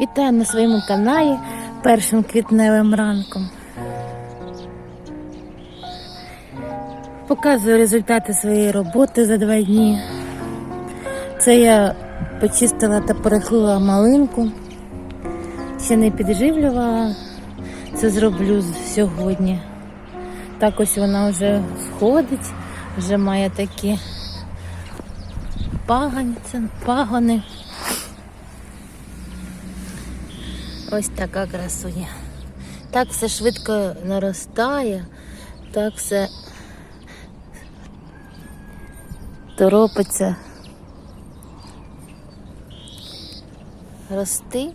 Вітаю на своєму каналі першим квітневим ранком. Показую результати своєї роботи за два дні. Це я почистила та перехлила малинку. Ще не підживлювала. Це зроблю сьогодні. Так ось вона вже сходить, вже має такі паганці, пагони. Ось така красуня. Так все швидко наростає, так все торопиться рости.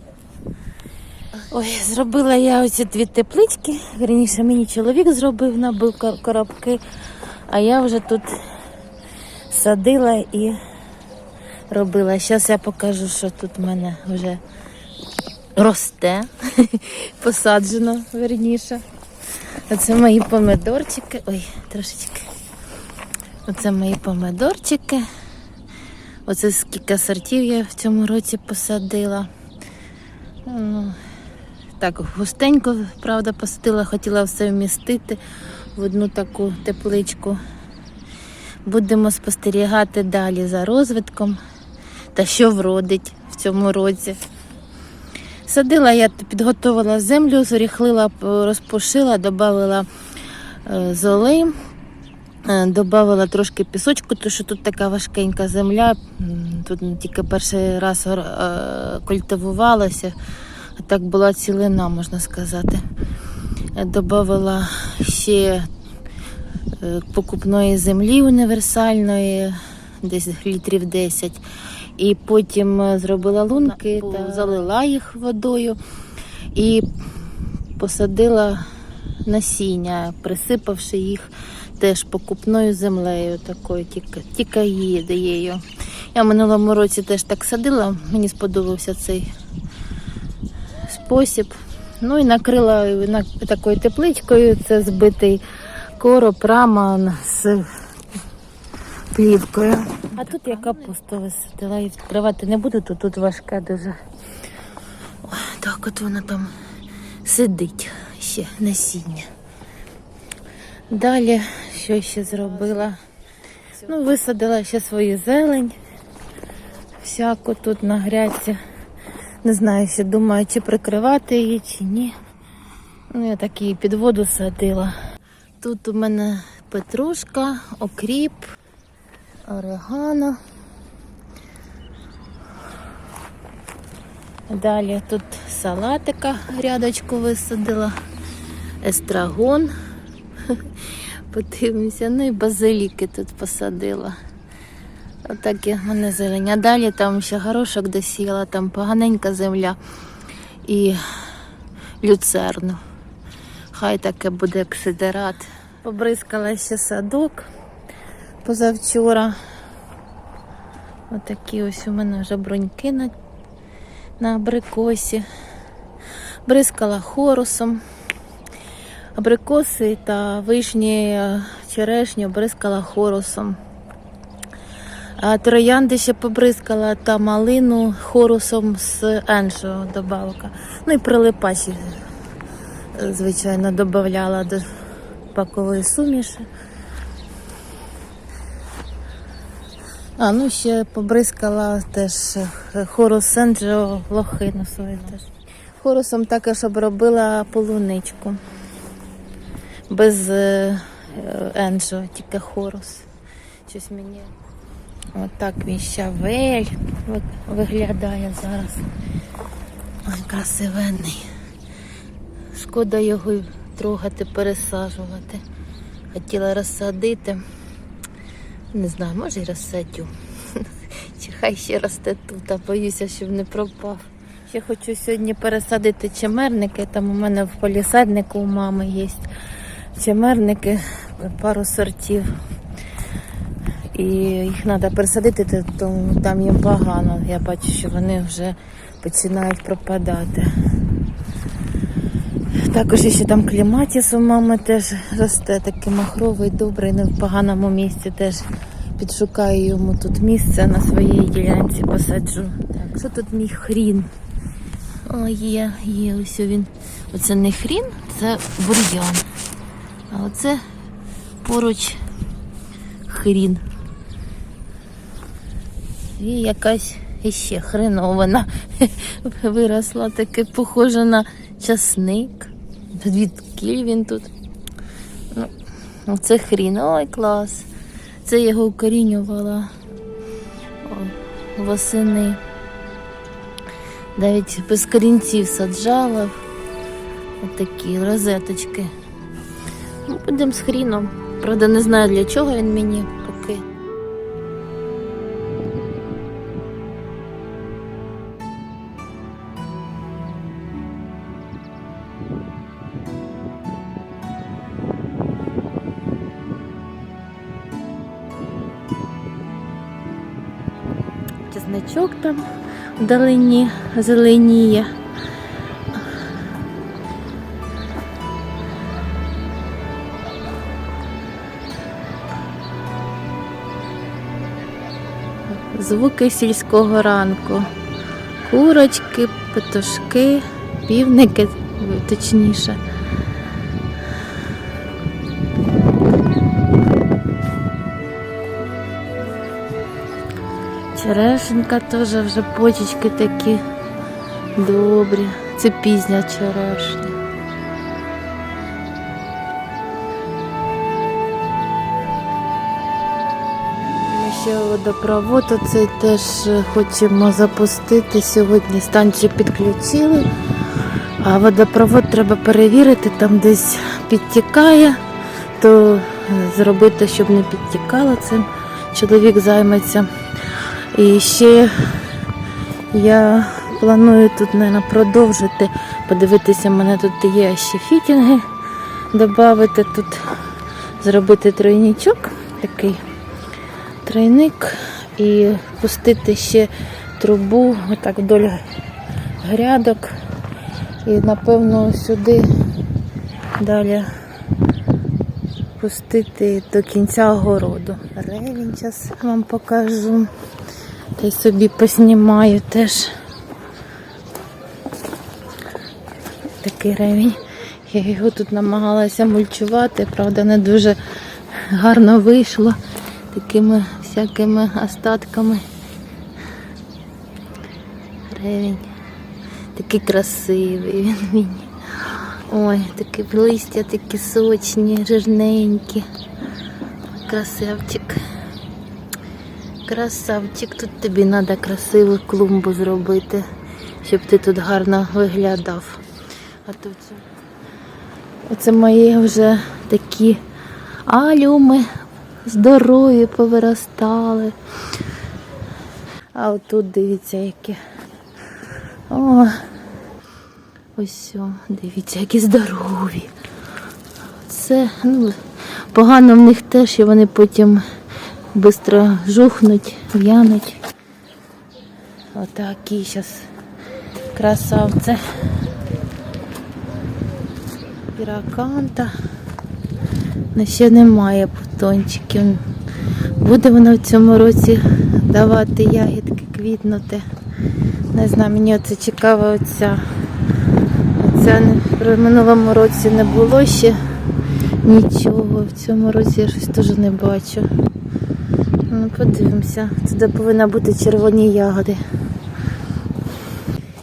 Ой, зробила я оці дві теплички. Верніше мені чоловік зробив, набив коробки, а я вже тут садила і робила. Зараз я покажу, що тут в мене вже росте, посаджено, верніше. Оце мої помидорчики. Ой, трошечки. Оце мої помидорчики. Оце скільки сортів я в цьому році посадила. Ну, Так, густенько, правда, посадила, хотіла все вмістити в одну таку тепличку. Будемо спостерігати далі за розвитком та що вродить в цьому році. Садила я, підготувала землю, зоріхлила, розпушила, додала золи, е, додала трошки пісочку, тому що тут така важкенька земля. Тут тільки перший раз е, культивувалася, а так була цілина, можна сказати. Додала ще е, покупної землі універсальної, десь літрів 10. І потім е, зробила лунки та залила їх водою і посадила насіння, присипавши їх теж покупною землею, такою тільки, тільки. Я в минулому році теж так садила, мені сподобався цей спосіб. Ну і накрила такою тепличкою, це збитий короб, рама з плівкою. А тут я капусту висадила і відкривати не буду, то тут важка дуже. Ой, так от вона там сидить ще насіння. Далі що ще зробила? Ну, висадила ще свою зелень. Всяку тут на грядці. Не знаю, ще думаю, чи прикривати її, чи ні. Ну, я так її під воду садила. Тут у мене петрушка, окріп, орегано. Далі тут салатика грядочку висадила, естрагон. Подивимося, ну і базиліки тут посадила. Отак в мене зелень. А далі там ще горошок досіяла, там поганенька земля і люцерну. Хай таке буде ксидерат. Побризкала ще садок позавчора. Отакі ось у мене вже броньки на, на абрикосі. Бризкала хорусом. Абрикоси та вишні, е, черешню бризкала хорусом. А троянди ще побризкала та малину хорусом з еншого добавка. Ну і прилипачі, звичайно, додавала до пакової суміші. А, ну ще побризкала теж е, хорус енджо лохину свою теж. Хорусом також обробила полуничку. Без е, е, енджо, тільки хорус. Щось мені. Отак він щавель виглядає зараз. Ой, красивенний. Шкода його трогати, пересаджувати. Хотіла розсадити. Не знаю, може й розсадю. Чи хай ще росте тут, а боюся, щоб не пропав. Ще хочу сьогодні пересадити чемерники. Там у мене в полісаднику у мами є чемерники, пару сортів. і їх треба пересадити, то то там їм погано. Я бачу, що вони вже починають пропадати. Також ще там кліматіс у мами теж росте, такий махровий, добрий, не в поганому місці теж підшукаю йому тут місце на своїй ділянці посаджу. Так, що тут мій хрін? О, є, є, ось він. Оце не хрін, це бур'ян. А оце поруч хрін. І якась іще хренована виросла, таке похоже на часник. Звідки він тут? Ну, оце хрін. Ой, клас. Це його укорінювала восени. Навіть без корінців саджала. Отакі розеточки. Ну, будемо з хріном. Правда, не знаю для чого він мені там вдалині зеленіє. Звуки сільського ранку. Курочки, петушки, півники, точніше. Черешенька теж вже почечки такі добрі. Це пізня черешня. Ще водопровод оцей теж хочемо запустити. Сьогодні станцію підключили. А водопровод треба перевірити, там десь підтікає, то зробити, щоб не підтікало цим. Чоловік займеться. І ще я планую тут, мабуть, продовжити, подивитися, в мене тут є ще фітінги, додати тут, зробити тройничок, такий тройник і пустити ще трубу отак вдоль грядок. І напевно сюди далі пустити до кінця огороду. Ревень зараз вам покажу. Та й собі поснімаю теж. Такий ревень. Я його тут намагалася мульчувати, правда, не дуже гарно вийшло такими всякими остатками. Ревень. Такий красивий він мені. Ой, такі листя такі сочні, жирненькі. Красавчик. Красавчик, тут тобі треба красиву клумбу зробити, щоб ти тут гарно виглядав. А тут це- мої вже такі алюми здорові повиростали. А отут дивіться, які. О, ось дивіться, які здорові. Це, ну, погано в них теж, і вони потім швидко жухнуть, в'януть. Отакі зараз красавці. Піраканта. Ну, ще немає бутончиків. Буде воно в цьому році давати ягідки, квітнути. Не знаю, мені оце цікаво оця. Не- в минулому році не було ще нічого. В цьому році я щось теж не бачу. Ну, подивимося. Туди повинні бути червоні ягоди.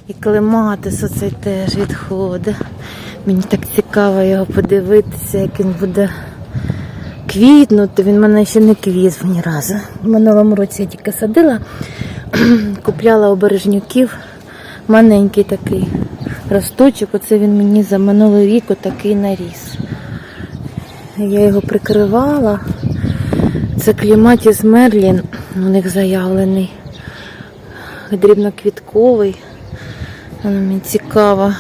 І клематис оцей теж відходить. Мені так цікаво його подивитися, як він буде квітнути. Він в мене ще не квіт ні разу. В минулому році я тільки садила, купляла обережнюків. Маленький такий росточок. Оце він мені за минулий рік отакий наріс. Я його прикривала. Це кліматіс Мерлін, у них заявлений. Дрібноквітковий. Воно мені цікаво.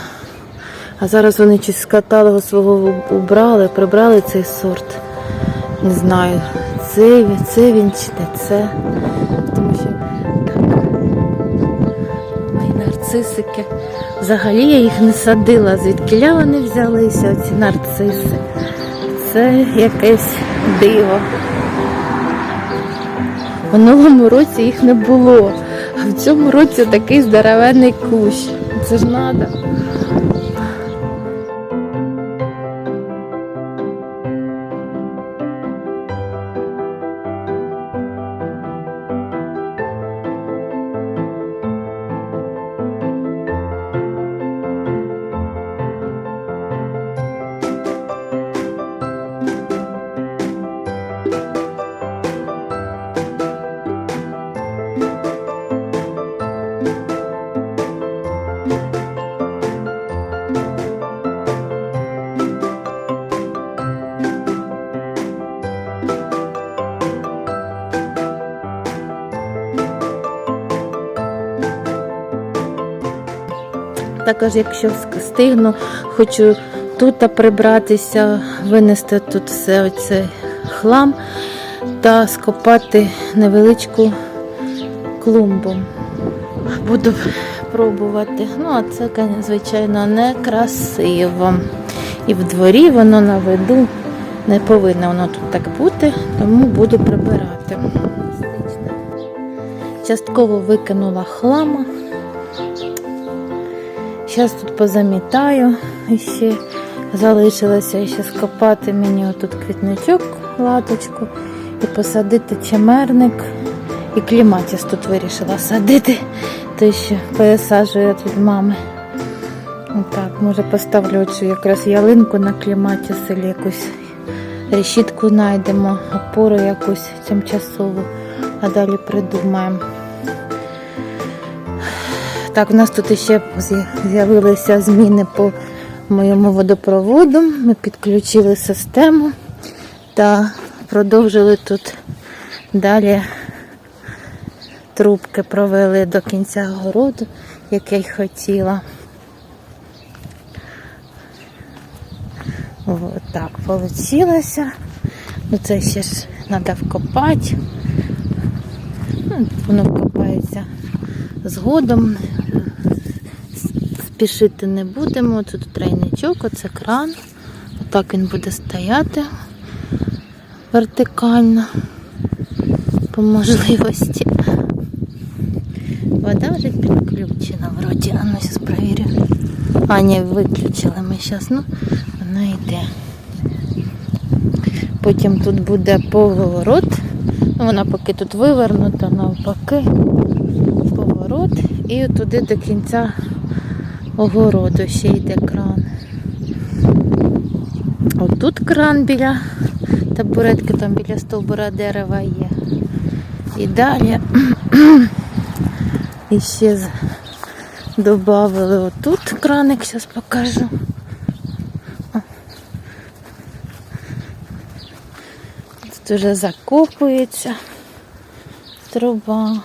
А зараз вони щось з каталогу свого убрали, прибрали цей сорт. Не знаю, це, це він чи не це. Тому що так. Мої нарцисики. Взагалі я їх не садила, звідкиля вони взялися, оці нарциси. Це якесь диво. В минулому році їх не було, а в цьому році такий здоровенний кущ. Це ж надо. Також, якщо встигну, хочу тут прибратися, винести тут все оцей хлам та скопати невеличку клумбу. Буду пробувати. Ну, а це, звичайно, не красиво. І в дворі воно на виду не повинно воно тут так бути, тому буду прибирати. Частково викинула хлама. Зараз тут позамітаю. І ще залишилося ще скопати мені отут квітничок, латочку і посадити чемерник. І кліматіс тут вирішила садити, той що пересаджую від мами. Отак, може поставлю цю якраз ялинку на кліматіс, або якусь решітку знайдемо, опору якусь тимчасову, а далі придумаємо. Так, у нас тут ще з'явилися зміни по моєму водопроводу. Ми підключили систему та продовжили тут далі трубки провели до кінця городу, як я й хотіла. Ось так вийшло. Ну це ще ж треба вкопати. Ну, воно вкопається згодом. Спішити не будемо. Тут тройничок, оце кран. Отак він буде стояти вертикально по можливості. Вода вже підключена вроді. А ну зараз перевірю. А, ні, виключили ми зараз. Ну, вона йде. Потім тут буде поворот. Вона поки тут вивернута, навпаки. Поворот. І туди до кінця огороду ще йде кран. Отут кран біля табуретки, там біля стовбура дерева є. І далі і ще додали отут краник, зараз покажу. Тут вже закопується труба.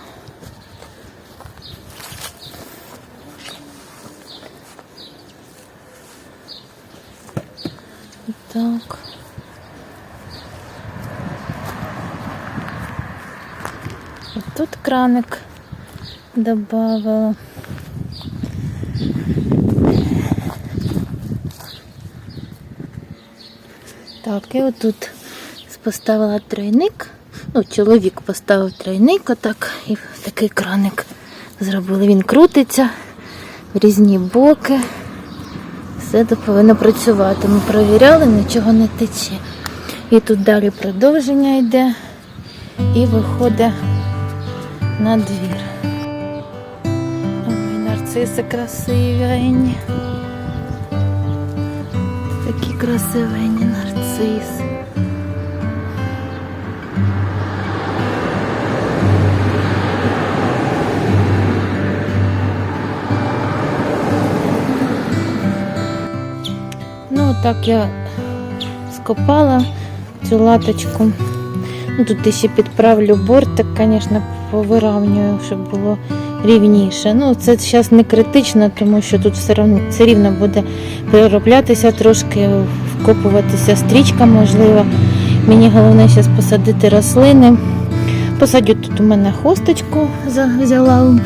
Так. От тут краник добавила. Так, і отут поставила тройник. Ну, чоловік поставив тройник, отак, і такий краник зробили. Він крутиться в різні боки. Все тут повинно працювати. Ми провіряли, нічого не тече. І тут далі продовження йде і виходить на двір. Ой, нарциси красиві. Такі красивенні нарциси. Ну, так я скопала цю латочку. Ну, тут ще підправлю бортик, звісно, Повиравнюю, щоб було рівніше. Ну, це зараз не критично, тому що тут все рівно, все рівно буде перероблятися трошки, вкопуватися стрічка, можливо. Мені головне зараз посадити рослини. Посадю тут у мене хосточку взяла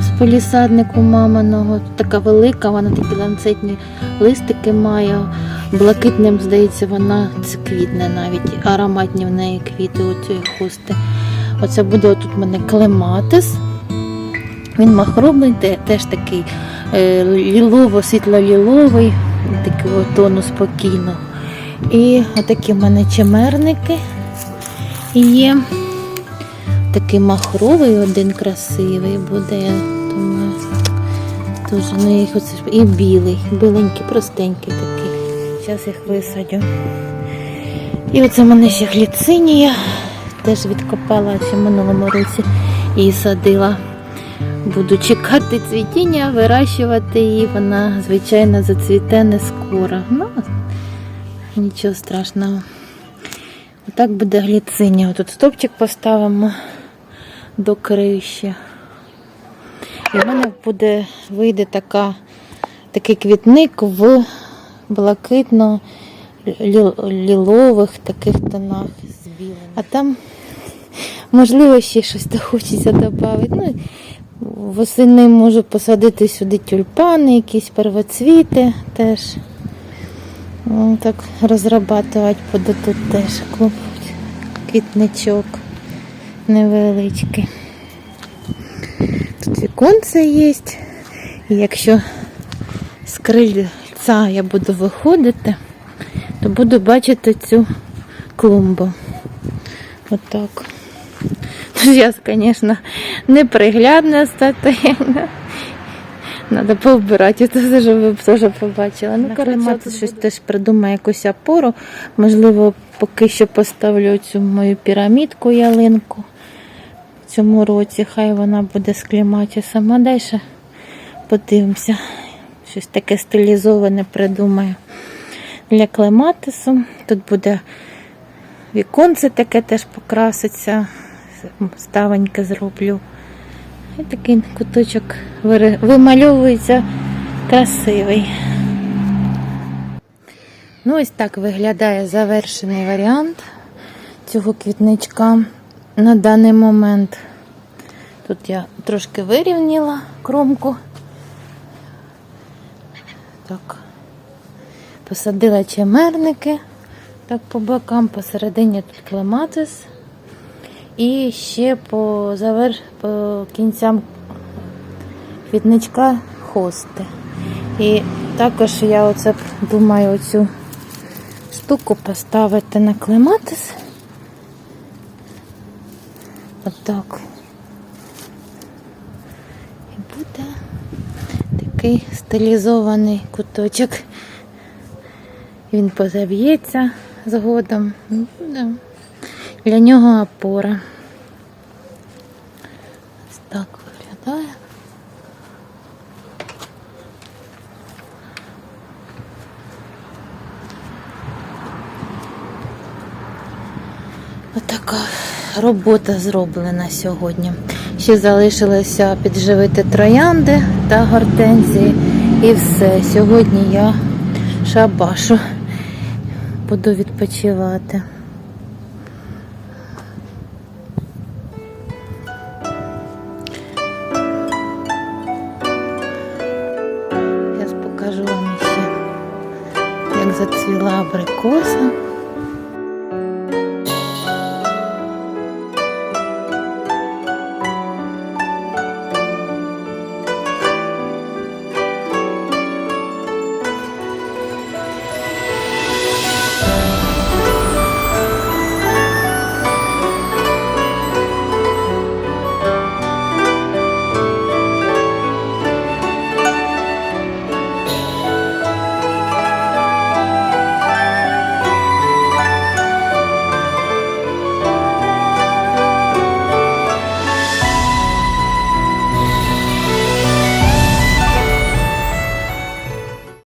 з полісаднику маминого. Така велика, вона такі ланцетні листики має. Блакитним, здається, вона квітне навіть. Ароматні в неї квіти у цієї хости. Оце буде тут у мене клематис. Він махровий, теж такий е, лілово, світло-ліловий, такого тону спокійно. І отакі в мене чемерники є. Такий махровий, один красивий буде, думаю. Дуже їх оце і білий, біленький, простенький такий. Зараз їх висадю. І оце в мене ще гліцинія. Теж відкопала ще в минулому році і садила. Буду чекати цвітіння, вирощувати її. Вона, звичайно, зацвіте не скоро. Ну, нічого страшного. Отак буде гліцинія. Тут стопчик поставимо до криші. І в мене буде вийде така, такий квітник в блакитно-лілових таких тонах. А там, можливо, ще щось хочеться додати. Ну, восени можу посадити сюди тюльпани, якісь первоцвіти теж. Ну, так розрабатувати буду тут теж клуб, квітничок невеличкий. Тут віконце є. І якщо з крильця я буду виходити, то буду бачити цю клумбу. Отак. Зараз, звісно, неприглядна статейна. Треба повбирати, це щоб ви теж побачили. Ну, коротше, тут щось теж придумаю якусь опору. Можливо, поки що поставлю цю мою пірамідку ялинку в цьому році. Хай вона буде з кліматісом. А далі подивимося. Щось таке стилізоване придумаю для клематису. Тут буде віконце таке теж покраситься. Ставеньке зроблю. І такий куточок вимальовується красивий. Ну, ось так виглядає завершений варіант цього квітничка на даний момент. Тут я трошки вирівняла кромку. Так. Посадила чемерники так по бокам, посередині тут клематис. І ще по, завер... по кінцям квітничка хости. І також я оце думаю оцю штуку поставити на клематис. Отак. І буде такий стилізований куточок. Він позав'ється згодом. Да. Для нього опора. Ось так виглядає. Отака робота зроблена сьогодні. Ще залишилося підживити троянди та гортензії. І все. Сьогодні я шабашу. Буду відпочивати. Зараз